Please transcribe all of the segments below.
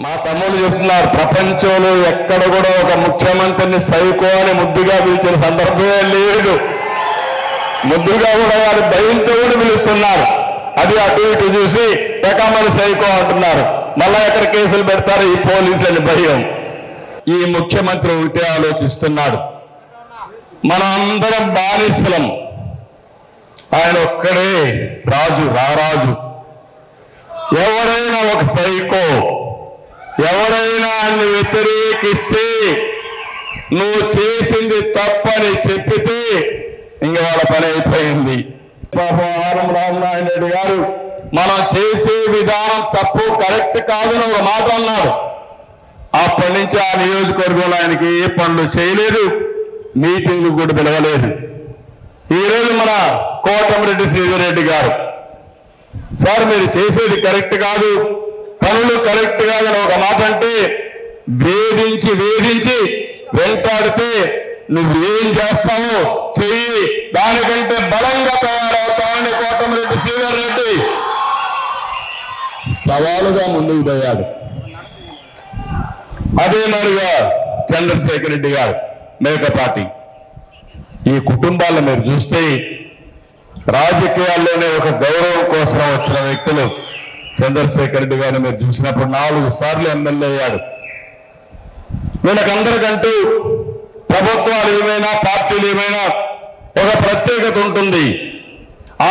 మా తమ్ముడు చెప్తున్నారు ప్రపంచంలో ఎక్కడ కూడా ఒక ముఖ్యమంత్రిని సైకో అని ముద్దుగా పిలిచిన సందర్భమే లేదు. ముద్దుగా కూడా వారి భయంతో కూడా పిలుస్తున్నారు. అది అటు ఇటు చూసి పెకామని సైకో అంటున్నారు. మళ్ళా ఎక్కడ కేసులు పెడతారు? ఈ పోలీసులని భయం. ఈ ముఖ్యమంత్రి ఉంటే ఆలోచిస్తున్నాడు. మనం అందరం బానిసలం. ఆయన ఒక్కడే రాజు రారాజు. ఎవరైనా ఒక సైకో. ఎవరైనా ఆయన్ని వ్యతిరేకిస్తే నువ్వు చేసింది తప్పని చెప్పితే ఇంక వాళ్ళ పని అయిపోయింది. పాపం ఆరం రామనారాయణ రెడ్డి గారు మనం చేసే విధానం తప్పు కరెక్ట్ కాదని ఒక మాట అన్నారు. అప్పటి నుంచి ఆ నియోజకవర్గంలో ఆయనకి ఏ పనులు చేయలేదు మీటింగ్లు కూడా పిలవలేదు. ఈరోజు మన కోటమిరెడ్డి శ్రీధర్రెడ్డి గారు సార్ మీరు చేసేది కరెక్ట్ కాదు పనులు కరెక్ట్ కాదని ఒక మాట అంటే వేధించి వేధించి వెంటాడితే నువ్వేం చేస్తావు చెయ్యి. దానికంటే బలంగా తయారవుతావని కోటమిరెడ్డి శ్రీధర్ రెడ్డి. సవాలుగా ముందుకు తయారు అదే మరిగా చంద్రశేఖర్ రెడ్డి గారు మేకపాటి ఈ కుటుంబాలను మీరు చూస్తే రాజకీయాల్లోనే ఒక గౌరవం కోసం వచ్చిన వ్యక్తులు. చంద్రశేఖర్ రెడ్డి గారిని మీరు చూసినప్పుడు నాలుగు సార్లు ఎమ్మెల్యే అయ్యాడు. వీళ్ళకందరికంటూ ప్రభుత్వాలు ఏమైనా పార్టీలు ఏమైనా ఒక ప్రత్యేకత ఉంటుంది.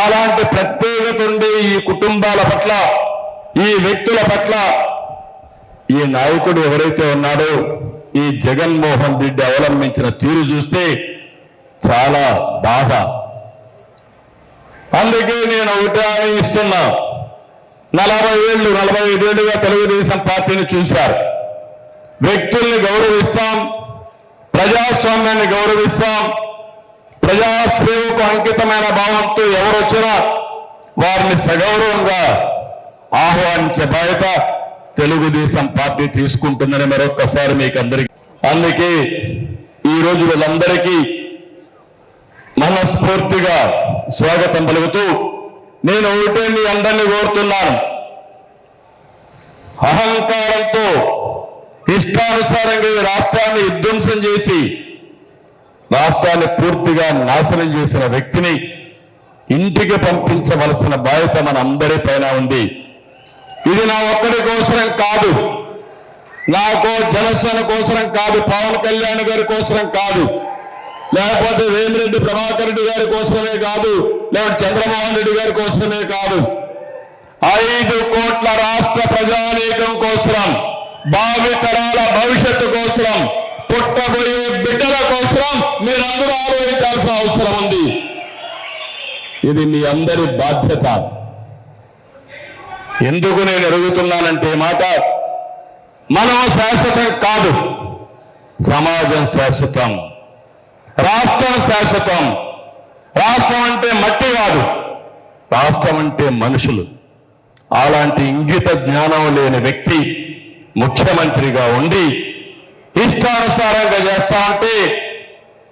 అలాంటి ప్రత్యేకత ఉండే ఈ కుటుంబాల పట్ల ఈ వ్యక్తుల పట్ల ఈ నాయకుడు ఎవరైతే ఉన్నాడో ఈ జగన్మోహన్ రెడ్డి అవలంబించిన తీరు చూస్తే చాలా బాధ. అందుకే నేను ఒకటే ఇస్తున్నా నలభై ఏళ్ళు నలభై ఐదేళ్ళుగా తెలుగుదేశం పార్టీని చూశారు. వ్యక్తుల్ని గౌరవిస్తాం ప్రజాస్వామ్యాన్ని గౌరవిస్తాం ప్రజాసేవకు అంకితమైన భావంతో ఎవరొచ్చినా వారిని సగౌరవంగా ఆహ్వానించే బాధ్యత తెలుగుదేశం పార్టీ తీసుకుంటుందని మరొక్కసారి మీకు అందరికీ అందుకే ఈ వీళ్ళందరికీ మనస్ఫూర్తిగా స్వాగతం పలుకుతూ నేను ఒకటే మీ అందరినీ కోరుతున్నాను. అహంకారంతో ఇష్టానుసారంగా ఈ రాష్ట్రాన్ని విధ్వంసం చేసి రాష్ట్రాన్ని పూర్తిగా నాశనం చేసిన వ్యక్తిని ఇంటికి పంపించవలసిన బాధ్యత మన అందరి పైన ఉంది. ఇది నా ఒక్కడి కోసరం కాదు. నాకో జనసేన కోసరం కాదు. పవన్ కళ్యాణ్ గారి కోసరం కాదు. లేకపోతే వేమిరెడ్డి ప్రభాకర్ రెడ్డి గారి కోసమే కాదు లేకపోతే చంద్రమోహన్ రెడ్డి గారి కోసమే కాదు. ఐదు కోట్ల రాష్ట్ర ప్రజానీకం కోసరం భావి తరాల భవిష్యత్తు కోసం పుట్టబోయే బిడ్డల కోసం మీరందరూ ఆలోచించాల్సిన అవసరం ఉంది. ఇది మీ అందరి బాధ్యత. ఎందుకు నేను ఎరుగుతున్నానంటే మాట? మనం శాశ్వతం కాదు సమాజం శాశ్వతం. రాష్ట్రం శాశ్వతం. రాష్ట్రం అంటే మట్టి కాదు రాష్ట్రం అంటే మనుషులు. అలాంటి ఇంగిత జ్ఞానం లేని వ్యక్తి ముఖ్యమంత్రిగా ఉండి ఇష్టానుసారంగా చేస్తా ఉంటే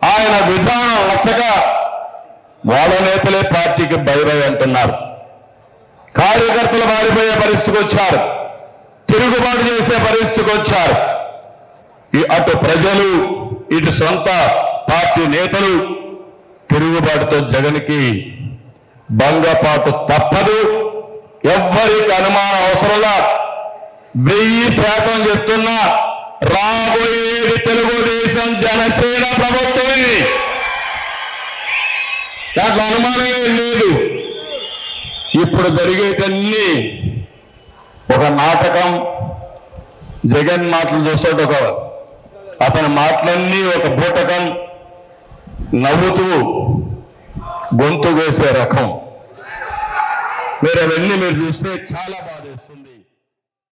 ఆయన విధానం నచ్చక వాళ్ళ నేతలే పార్టీకి బైరై అంటున్నారు. కార్యకర్తలు మారిపోయే పరిస్థితికి వచ్చారు. తిరుగుబాటు చేసే పరిస్థితికి వచ్చారు. ఈ అటు ప్రజలు ఇటు సొంత పార్టీ నేతలు తిరుగుబాటుతో జగన్కి భంగపాటు తప్పదు. ఎవ్వరికి అనుమానం అవసరంలా. వెయ్యి శాతం చెప్తున్నా రాబోయేది తెలుగుదేశం జనసేన ప్రభుత్వమే. దాంట్లో అనుమానమే లేదు. ఇప్పుడు జరిగేటన్నీ ఒక నాటకం జగన్ మాటలు చూస్తాడు ఒక అతని మాటలన్నీ ఒక బూటకం నవ్వుతూ గొంతు వేసే రకం. మీరు అవన్నీ మీరు చూస్తే చాలా బాధేస్తుంది.